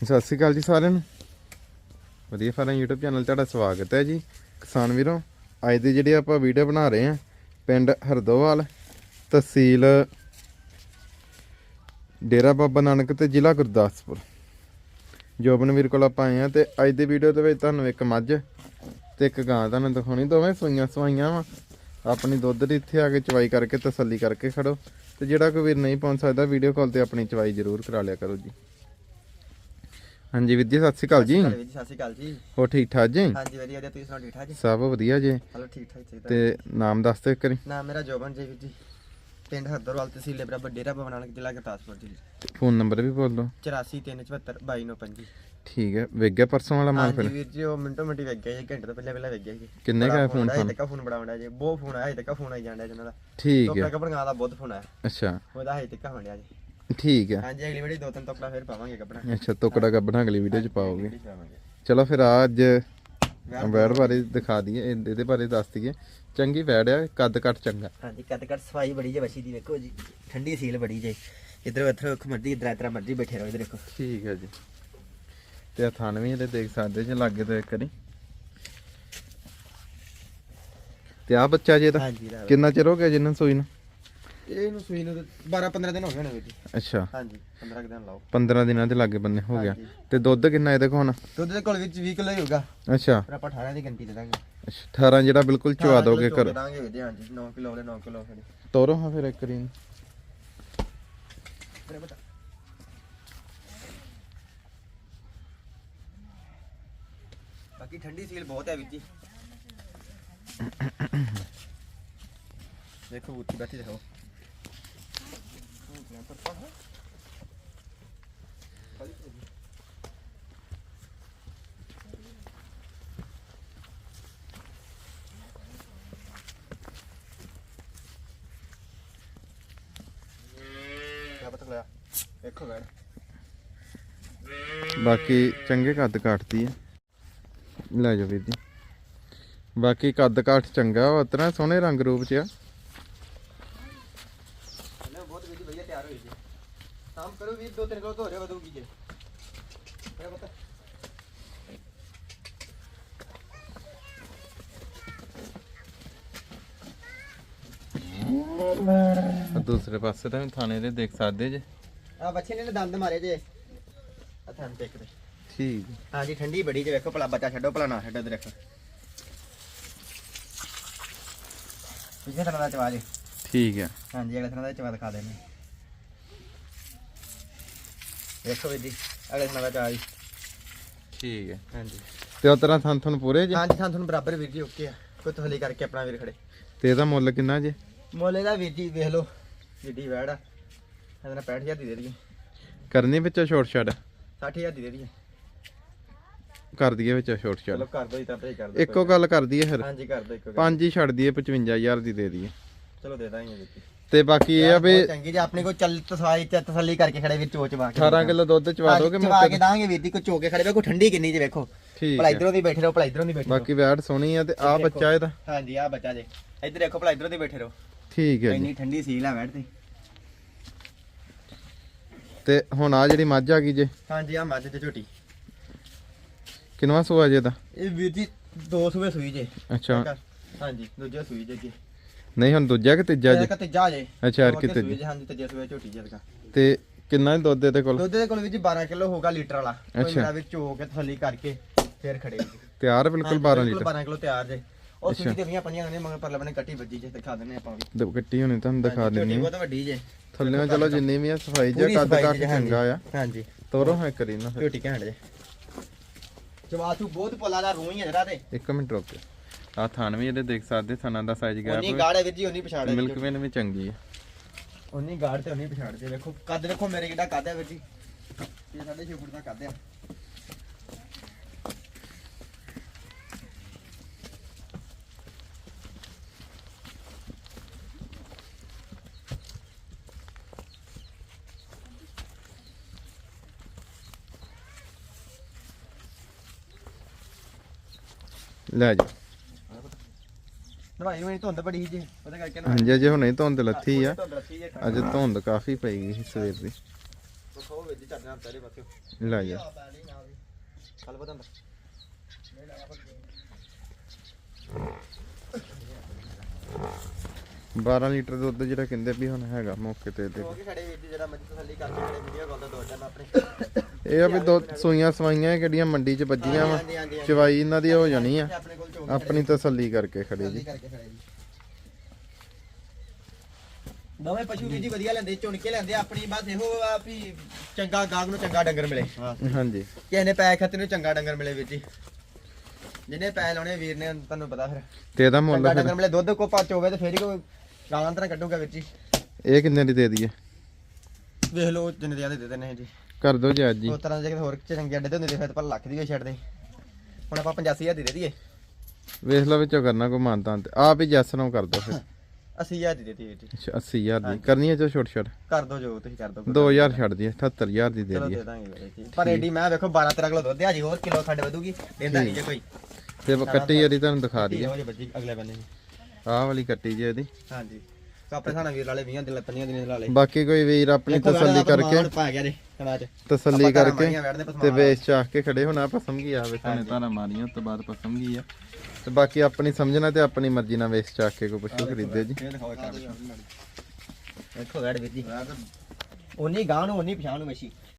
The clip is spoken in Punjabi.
ਸਤਿ ਸ਼੍ਰੀ ਅਕਾਲ ਜੀ ਸਾਰਿਆਂ ਨੂੰ। ਵਧੀਆ ਫਾਰਮ YouTube ਚੈਨਲ ਤੁਹਾਡਾ ਸਵਾਗਤ ਹੈ ਜੀ। ਕਿਸਾਨ ਵੀਰੋ, ਅੱਜ ਦੀ ਜਿਹੜੀ ਆਪਾਂ ਵੀਡੀਓ ਬਣਾ ਰਹੇ ਹਾਂ, ਪਿੰਡ ਹਰਦੋਵਾਲ ਤਹਿਸੀਲ ਡੇਰਾ ਬਾਬਾ ਨਾਨਕ ਤੇ ਜ਼ਿਲ੍ਹਾ ਗੁਰਦਾਸਪੁਰ। ਜੋਬਨ ਵੀਰ ਕੋਲ ਆਪਾਂ ਆਏ ਆ ਤੇ ਅੱਜ ਦੀ ਵੀਡੀਓ ਦੇ ਵਿੱਚ ਤੁਹਾਨੂੰ ਇੱਕ ਮੱਝ ਤੇ ਇੱਕ ਗਾਂ ਤੁਹਾਨੂੰ ਦਿਖਾਉਣੀ, ਦੋਵੇਂ ਸੂਈਆਂ ਸਵਾਈਆਂ ਵਾ। ਆਪਣੀ ਦੁੱਧ ਦੀ ਇੱਥੇ ਆ ਕੇ ਚਵਾਈ ਕਰਕੇ ਤਸੱਲੀ ਕਰਕੇ ਖੜੋ ਤੇ ਜਿਹੜਾ ਕੋਈ ਵੀਰ ਨਹੀਂ ਪਹੁੰਚ ਸਕਦਾ ਵੀਡੀਓ ਕਾਲ ਤੇ ਆਪਣੀ ਚਵਾਈ ਜ਼ਰੂਰ ਕਰਾ ਲਿਆ ਕਰੋ ਜੀ। ਹਾਂਜੀ ਜੀ। ਸਤਿ ਸ਼੍ਰੀ ਅਕਾਲ ਜੀ ਜੀ ਸਤਿ ਸ਼੍ਰੀ ਅਕਾਲ ਜੀ। ਹੋ ਠੀਕ ਠਾਕ ਜੀ? ਹਾਂਜੀ ਵਧੀਆ ਵਧੀਆ। ਤੁਸੀਂ ਸੁਣਾਓ ਠੀਕ ਠਾਕ ਜੀ? ਸਭ ਵਧੀਆ ਜੀ। ਹਲੋ ਠੀਕ ਠਾਕ ਚਾਹੀਦਾ ਤੇ ਨਾਮ ਦੱਸ ਦਿਓ ਇੱਕ ਵਾਰੀ। ਨਾਮ ਮੇਰਾ ਜੋਬਨ ਜੀ ਵੀਰ ਜੀ। ਪਿੰਡ ਹਰਦਰਵਾਲ ਤਹਿਸੀਲ ਬਰਾਬਰ ਡੇਰਾ ਬਾਬਾ ਨਾਨਕ ਜ਼ਿਲ੍ਹਾ ਗੁਰਦਾਸਪੁਰ ਜੀ। ਫੋਨ ਨੰਬਰ ਵੀ ਬੋਲ ਦਿਓ। 8437722925 ਠੀਕ ਹੈ ਵੇਖ ਗਿਆ ਪਰਸੋਂ ਵਾਲਾ ਮਾਲ ਹਾਂਜੀ ਫਿਰ ਵੀਰ ਜੀ ਉਹ ਮਿੰਟੋ ਮਿੰਟੀ ਵੇਖ ਗਿਆ ਜੀ ਘੰਟੇ ਤੋਂ ਪਹਿਲਾਂ ਪਹਿਲਾਂ ਵੇਖ ਗਿਆ ਜੀ। ਕਿੰਨੇ ਕਾ ਫੋਨ ਆਇਆ ਫੋਨ ਤੱਕ ਫੋਨ ਬੜਾ ਆਉਂਦਾ ਜੀ। ਬਹੁਤ ਫੋਨ ਆਇਆ ਤੱਕ ਫੋਨ ਆਈ ਜਾਂਦਾ ਜੀ ਉਹਨਾਂ ਦਾ। ਠੀਕ ਹੈ। ਕਪੜਾਂ ਦਾ ਬਹੁਤ ਫੋਨ ਆਇਆ। ਅੱਛਾ। ਉਹਦਾ ਹਜੇ ਤੱਕ ਹੋਣਿਆ ਜੀ। ਠੀਕ ਹੈ। ਹਾਂਜੀ ਅਗਲੀ ਵਾਰੀ ਦੋ ਤਿੰਨ ਟੋਕਰਾ ਫੇਰ ਪਾਵਾਂਗੇ ਕਪੜਾ। ਅੱਛਾ ਟੁਕੜਾ ਗੱਬਣਾ ਅਗਲੀ ਵੀਡੀਓ ਚ ਪਾਓਗੇ। ਚਲੋ ਫਿਰ ਆ ਅੱਜ ਵੈੜ ਬਾਰੇ ਦਿਖਾ ਦਈਏ ਇਹ- ਇਹਦੇ ਬਾਰੇ ਦੱਸ ਦਈਏ। ਚੰਗੀ ਵੈੜ ਆ ਕੱਦ ਕੱਟ ਚੰਗਾ। ਹਾਂਜੀ ਕੱਟ ਕੱਟ ਸਫ਼ਾਈ ਬੜੀ ਜੇ ਬੱਚੀ ਦੀ ਵੇਖੋ ਜੀ। ਠੰਡੀ ਸੀਲ ਬੜੀ ਜੇ। ਇਧਰ ਇੱਧਰ ਅੱਖ ਮਰਦੀ ਇਧਰ ਇਧਰ ਮਰਦੀ ਬੈਠੇ ਰਹੋ ਇਧਰ ਦੇਖੋ ਠੀਕ ਹੈ ਜੀ। ਤੇ ਆ ਥਣ ਵੀ ਇਹਦੇ ਦੇਖ ਸਕਦੇ ਜੇ ਲੱਗੇ ਤੇ ਇੱਕ ਵਾਰੀ ਤੇ ਆ ਬੱਚਾ ਜੇ ਦਾ ਕਿੰਨਾ ਚਿਰ ਹੋ ਗਿਆ ਜਿੰਨਾਂ ਸੂਈ ਨੂੰ? ਇਹਨੂੰ ਸੂਈ ਨੂੰ 12 15 ਦਿਨ ਹੋ ਗਏ ਨੇ ਵੀਰ ਜੀ। ਅੱਛਾ। ਹਾਂਜੀ 15 ਕੁ ਦਿਨ ਲਾਓ। 15 ਦਿਨਾਂ ਦੇ ਲਾਗੇ ਬੰਨੇ ਹੋ ਗਿਆ। ਹਾਂਜੀ। ਤੇ ਦੁੱਧ ਕਿੰਨਾ ਇਹਦੇ ਕੋਲ ਹੁਣ? ਦੁੱਧ ਦੇ ਕੋਲ ਵਿੱਚ 20 ਕਿਲੋ ਹੀ ਹੋਗਾ ਅੱਛਾ। ਫਿਰ ਆਪਾਂ 18 ਦੀ ਗਿਣਤੀ ਦੇ ਦਾਂਗੇ। ਅੱਛਾ 18 ਜਿਹੜਾ ਬਿਲਕੁਲ ਚਵਾ ਦੋਗੇ ਕਰ ਕਰ ਦਾਂਗੇ ਵੀਰ ਜੀ ਹਾਂਜੀ। 9 ਕਿਲੋ ਵਾਲੇ 9 ਕਿਲੋ ਫਿਰ ਤੋਰੋ ਹਾਂ ਫਿਰ ਇੱਕ ਰੀਨ ਫਿਰ ਬਤਾ। ਬਾਕੀ ਠੰਡੀ ਸੀਲ ਬਹੁਤ ਹੈ ਵੀਰ ਜੀ। ਦੇਖੋ ਉੱਚੀ ਬੈਠੀ ਦੇਖੋ ਕਿਆ ਪਤਾ ਲਿਆ ਬਾਕੀ ਚੰਗੇ ਕੱਦ ਕਾਟਦੀ ਹੈ ਲੈ ਜਾਓ ਵੀਰ ਜੀ। ਬਾਕੀ ਕੱਦ ਕਾਠ ਚੰਗਾ ਵਾ ਉਤਨਾ ਸੋਹਣੇ ਰੰਗ ਰੂਪ ਚ ਆ। ਬਹੁਤ ਜੀ ਵਧੀਆ ਤਿਆਰ ਹੋਈ ਜੀ ਕੰਮ ਕਰੋ ਵੀਰ ਦੋ ਤਿੰਨ ਕਿਲੋ ਧੋ ਰਿਹਾ ਵਧੂਗੀ ਜੀ। ਮੇਰਾ ਪਤਾ। ਦੂਸਰੇ ਪਾਸੇ ਤਾਂ ਵੀ ਥਾਣੇ ਦੇ ਦੇਖ ਸਕਦੇ ਜੇ। ਆ ਬੱਚੇ ਨੇ ਦੰਦ ਮਾਰੇ ਜੇ। ਆ ਥਾਂ ਤੇ ਇੱਕ ਤੇ। ਠੀਕ। ਹਾਂਜੀ ਠੰਡੀ ਬੜੀ ਜੇ ਵੇਖੋ ਭਲਾ ਬੱਚਾ ਛੱਡੋ ਭਲਾ ਨਾ ਛੱਡੋ ਇਧਰ ਦੇਖੋ ਪਿਛਲੇ ਤਰ੍ਹਾਂ ਦਾ ਚਵਾ ਜੇ ਠੀਕ ਹੈ। ਹਾਂਜੀ ਅਗਲੇ ਤਰ੍ਹਾਂ ਦਾ ਚਵਾ ਦਿਖਾ ਦੇਣੇ ਦੇਖੋ ਵੀਰ ਜੀ ਅਗਲੇ ਤਰ੍ਹਾਂ ਦਾ ਚਵਾ ਜੀ। ਠੀਕ ਹੈ। ਹਾਂਜੀ। ਤੇ ਉਹ ਤਰ੍ਹਾਂ ਥਾਂ ਤੁਹਾਨੂੰ ਪੂਰੇ ਜੇ? ਹਾਂਜੀ ਥਾਂ ਤੁਹਾਨੂੰ ਬਰਾਬਰ ਵੀਰ ਜੀ ਓਕੇ ਆ। ਕੋਈ ਤਸਲੀ ਕਰਕੇ ਆਪਣਾ ਵੀਰ ਖੜੇ। ਤੇ ਇਹਦਾ ਮੁੱਲ ਕਿੰਨਾ ਜੇ? ਮੋਲੇ ਦਾ ਵੀਰ ਜੀ ਵੇਖ ਲਓ ਜਿੱਡੀ ਵੈੜ ਆ। ਇਹਦਾ ਨਾਲ 65000 ਦੀ ਦੇ ਦਈਏ। ਕਰਨੀ ਵਿੱਚੋਂ ਛੋਟ ਛੱਡ? 60000 ਦੀ ਦੇ ਦਈਏ। ਕਰ ਦਈਏ ਵਿੱਚੋਂ ਛੋਟ ਚਲੋ ਛੱਡ ਕਰ ਦੋ ਹੀ ਤਾਂ ਭੇ ਕਰ ਦੋ ਇੱਕੋ ਗੱਲ ਕਰ ਦਈਏ ਫਿਰ? ਹਾਂਜੀ ਕਰ ਦੋ ਇੱਕੋ ਗੱਲ। ਪੰਜ ਹੀ ਛੱਡ ਦਈਏ 55000 ਦੀ ਦੇ ਦਈਏ। ਚਲੋ ਦੇ ਦਾਂਗੇ ਤੇ ਬਾਕੀ ਇਹ ਆ ਵੀ ਚੰਗੀ ਜੀ ਆਪਣੇ ਕੋਲ ਚੱਲ ਤਸਵਾਈ ਤੇ ਤਸੱਲੀ ਕਰਕੇ ਖੜੇ ਵੀਰ ਚੋਚ ਵਾ ਕੇ 18 ਕਿਲੋ ਦੁੱਧ ਚਵਾ ਦੋਗੇ ਚਵਾ ਮੌਕੇ ਕੇ ਦਾਂਗੇ ਵੀਰ ਜੀ ਕੋ ਚੋਕੇ ਖੜੇ ਵੇਖੋ ਠੰਡੀ ਕਿੰਨੀ ਜੀ ਵੇਖੋ। ਭਲਾ ਇਧਰੋਂ ਦੀ ਬੈਠੇ ਰਹੋ ਭਲਾ ਇਧਰੋਂ ਦੀ ਬੈਠੇ ਬਾਕੀ ਵੈਟ ਸੋਹਣੀ ਆ ਤੇ ਆ। ਬੱਚਾ ਇਹਦਾ। ਹਾਂਜੀ ਆ ਬੱਚਾ ਜੇ। ਇੱਧਰ ਦੇਖੋ ਭਲਾ ਇਧਰੋਂ ਦੀ ਬੈਠੇ ਰਹੋ। ਠੀਕ ਹੈ ਜੀ। ਇੰਨੀ ਠੰਡੀ ਸੀਲ ਆ ਬੈਠ ਤੇ ਤੇ ਹੁਣ ਆ ਜਿਹੜੀ ਮੱਝ ਆ ਗਈ ਜੇ ਹਾਂਜੀ ਆ ਮੱਝ ਤੇ ਝੋਟੀ। ਕਿੰਨਵਾ ਸੂਆ ਜੇ ਦਾ ਇਹ ਵੀਰ ਜੀ ਦੋ ਸੂਏ ਸੂਈ ਜੇ। ਅੱਛਾ। ਹਾਂਜੀ ਦੂਜਾ ਸੂਈ ਜੇ ਕੀ ਨਹੀਂ ਹੁਣ ਦੂਜਾ ਕਿ ਤੀਜਾ ਜੇ ਇੱਕ ਤੀਜਾ ਜੇ ਅੱਛਾ ਹਰ ਹੋਰ ਕੇ ਕਿਤੇ ਸੂਈ ਜੇ ਹਾਂਜੀ ਤੀਜੇ ਸੂਏ ਝੋਟੀ ਜੇ ਲਗਾ ਤੇ। ਕਿੰਨਾ ਦੁੱਧ ਇਹਦੇ ਕੋਲ? ਦੁੱਧ ਦੇ ਕੋਲ ਵੀ ਜੀ 12 ਕਿਲੋ ਹੋਗਾ ਲੀਟਰ ਵਾਲਾ। ਅੱਛਾ। ਵਿੱਚ ਹੋ ਕੇ ਤਸੱਲੀ ਕਰਕੇ ਫੇਰ ਖੜੇ ਤਿਆਰ ਬਿਲਕੁਲ ਹਾਂਜੀ, 12 ਬਿਲਕੁਲ ਲੀਟਰ? 12 ਕਿਲੋ ਤਿਆਰ ਜੇ। ਉਹ। ਸੁਣੀ ਤੇ ਵੀਆਂ ਪੰਜੀਆਂ ਨੇ ਮਗਰ ਪਰ ਲਬਨੇ ਕੱਟੀ ਵੱਜੀ ਜੇ ਦਿਖਾ ਦਿੰਨੇ ਆਪਾਂ ਵੀ। ਦੋ ਕੱਟੀ ਹੋਣੀ ਤੁਹਾਨੂੰ ਦਿਖਾ ਦਿੰਨੀ ਬਹੁਤ ਵੱਡੀ ਜੇ। ਥੱਲੇ ਚਲੋ ਜਿੰਨੀ ਵੀ ਆ ਸਫ਼ਾਈ ਜੇ ਕੱਦ ਕੱਟ। ਚੰਗਾ ਆ। ਹਾਂਜੀ। ਤੋਰੋ ਹੈ ਕਰੀ ਨਾ। ਝੋਟੀ ਘੈਂਟ ਜੇ। ਜਵਾਤੂ ਬਹੁਤ ਪੋਲਾ ਦਾ ਰੂਹ ਹੀ ਹੈ ਜਰਾ ਤੇ। ਇੱਕ ਮਿੰਟ ਰੁਕ। ਆ ਥਾਨ ਵੀ ਇਹਦੇ ਦੇਖ ਸਕਦੇ ਥਾਨਾਂ ਦਾ ਸਾਈਜ਼ ਗਿਆ ਉਨੀ ਗਾੜ ਹੈ ਵੀਰ ਜੀ ਉਨੀ ਪਛਾੜ ਹੈ ਮਿਲਕ ਵੇਨ ਵੀ ਚੰਗੀ ਆ ਉਨੀ ਗਾੜ ਤੇ ਉਨੀ ਪਛਾੜ ਜੇ ਵੇਖੋ ਕੱਦ ਵੇਖੋ ਮੇਰੇ ਕਿੱਡਾ ਕੱਦ ਹੈ ਵੀਰ ਜੀ। ਇਹ ਸਾਡੇ 6 ਫੁੱਟ ਦਾ ਕੱਦ ਆ। ਲੈ ਜਾ ਨਵਾਈ ਹੋਈ ਧੁੰਦ ਬੜੀ ਜੀ ਉਹਦੇ ਕਰਕੇ ਨਾ ਹਾਂਜੀ ਅਜੇ ਹੁਣੇ ਧੁੰਦ ਲੱਥੀ ਆ। ਧੁੰਦ ਰੱਖੀ ਜੇ ਅੱਜ ਧੁੰਦ ਕਾਫੀ ਪਈ ਗਈ ਸੀ ਸਵੇਰ ਦੀ। ਤੇਰੇ ਪਾਸੇ। ਲੈ ਕੱਲ ਹੁੰਦਾ। 12 ਲੀਟਰ ਦੁੱਧ ਜਿਹੜਾ ਕਹਿੰਦੇ ਵੀ ਹੁਣ ਹੈਗਾ ਮੌਕੇ ਤੇ ਦੇ ਕਿਉਂਕਿ ਸਾਡੇ ਵੀਰ ਜੀ ਜਿਹੜਾ ਮੱਝ ਤਸੱਲੀ ਕਰਕੇ ਜਿਹੜੇ ਵੀਡੀਓ ਕਾਲ ਦਾ ਦੋ ਟਾਈਮ ਆਪਣੇ। ਇਹ ਆ ਵੀ ਦੋ ਸੂਈਆਂ ਸਵਾਈਆਂ ਕਿਹੜੀਆਂ ਮੰਡੀ 'ਚ ਵੱਜੀਆਂ ਵਾ। ਹਾਂਜੀ, ਹਾਂਜੀ, ਹਾਂਜੀ। ਚਵਾਈ ਇਹਨਾਂ ਦੀ ਹੋ ਜਾਣੀ ਆ। ਆਪਣੇ ਕੋਲ ਚੋਗ ਆਪਣੀ ਤਸੱਲੀ ਕਰਕੇ ਖੜੇ ਜੀ। ਕਰਕੇ ਖੜੇ ਜੀ ਦੋਵੇਂ ਪਸ਼ੂ ਵੀ ਜੀ ਵਧੀਆ ਲੈਂਦੇ ਚੁਣ ਕੇ ਲੈਂਦੇ ਆਪਣੀ ਬਸ ਇਹੋ ਆ ਵੀ ਚੰਗਾ ਗਾਗ ਨੂੰ ਚੰਗਾ ਡੰਗਰ ਮਿਲੇ। ਹਾਂਜੀ। ਕਿਸੇ ਨੇ ਪੈਸੇ ਖੱਤੇ ਨੂੰ ਚੰਗਾ ਡੰਗਰ ਮਿਲੇ ਵੀਰ ਜੀ। ਜਿਹਨੇ ਪੈਸੇ ਲਾਉਣੇ ਵੀਰ ਨੇ ਤੁਹਾਨੂੰ ਪਤਾ ਫਿਰ। ਤੇ ਇਹਦਾ ਮੁੱਲ ਚੰਗਾ ਡੰਗਰ ਮਿਲੇ ਦੁੱਧ ਕੋ ਪੱਚ ਹੋਵੇ ਤੇ ਫੇਰ ਹੀ ਕੋਈ ਗਾਲਾਂ ਤਰ੍ਹਾਂ ਕੱਢੂਗਾ ਵੀਰ ਜੀ। ਇਹ ਕਿੰਨੇ ਦੀ ਦੇ ਦਈਏ? ਵੇਖ ਲਓ ਜਿੰਨੇ ਦੇ ਦੇ ਦਿੰਦੇ ਨੇ ਜੀ। ਕਰ ਦੋ ਜੀ ਅੱਜ ਜੀ ਉਹ ਤਰ੍ਹਾਂ ਦੇ ਕਿਤੇ ਹੋਰ ਚੰਗੇ ਅੱਡੇ ਤੇ ਹੁੰਦੇ ਤੇ ਫਿਰ ਤਾਂ ਲੱਖ ਦੀ ਛੱਡਦੇ ਹੁਣ ਆਪਾਂ 85000 ਦੀ ਦੇ ਦਈਏ। ਵੇਖ ਲਓ ਵਿੱਚੋਂ ਕਰਨਾ ਕੋਈ ਮਾਨਤਾ ਤੇ। ਆਪ ਹੀ ਜੈਸ ਨੂੰ ਕਰ ਦੋ ਫਿਰ। 80000 ਦੀ ਦੇ ਅੱਛਾ, 80000 ਦੀ। ਕਰਨੀ ਹੈ ਚੋ ਛੋਟ ਛੋਟ। ਕਰ ਦੋ ਜੋ ਤੁਸੀਂ ਕਰ ਦੋ। 2000 ਛੱਡ ਦਈਏ 78000 ਦੀ ਦੇ ਚਲੋ ਦਈਏ ਦੇ ਦਾਂਗੇ ਵੀਰੇ ਜੀ। ਪਰ ਏਡੀ ਮੈਂ ਵੇਖੋ 12 13 ਕਿਲੋ ਦੁੱਧ ਆ ਜੀ ਹੋਰ ਕਿਲੋ ਖੰਡ ਵਧੂਗੀ। ਦਿੰਦਾ ਨਹੀਂ ਜੇ ਕੋਈ। ਤੇ ਕੱਟੀ ਜਿਹੜੀ ਤੁਹਾਨੂੰ ਦਿਖਾ ਦਈਏ। ਹੋ ਜੇ ਬੱਜੀ ਅਗਲੇ ਬੰਨੇ ਜੀ ਆਹ ਵਾਲੀ ਕੱਟੀ ਜੀ ਇਹਦੀ। ਹਾਂਜੀ। ਕਾਪੜੇ ਸਾਨਾ ਵੀਰ ਵਾਲੇ 20 ਦਿਨ 15 ਦਿਨ ਲਾ ਲੇ ਬਾਕੀ ਕੋਈ ਵੀਰ ਆਪਣੀ ਤਸੱਲੀ ਕਰਕੇ ਪਾ ਗਿਆ ਜੀ ਕੜਾ ਚ। ਤਸੱਲੀ ਆਪਾਂ ਕਰਕੇ ਤੇ ਵੇਚ ਚਾਹ ਕੇ ਖੜੇ ਹੋਣਾ ਪਸਮ ਗਈ ਆਵੇ ਤੁਹਾਨੂੰ ਤਾਰਾਂ ਮਾਰੀਆਂ ਉਸ ਤੋਂ ਬਾਅਦ ਪਸਮ ਗਈ ਆ। ਤੇ ਬਾਕੀ ਆਪਣੀ ਸਮਝਣਾ ਤੇ ਆਪਣੀ ਮਰਜ਼ੀ ਨਾਲ ਵੇਚ ਚਾਹ ਕੇ ਕੋਈ ਪਸ਼ੂ ਖਰੀਦੇ ਜੀ। ਦੇਖੋ ਵੈੜ ਵੀਰ ਜੀ। ਉਨੀ ਗਾਂ ਨੂੰ ਉਨੀ ਪਛਾਣ ਨੂੰ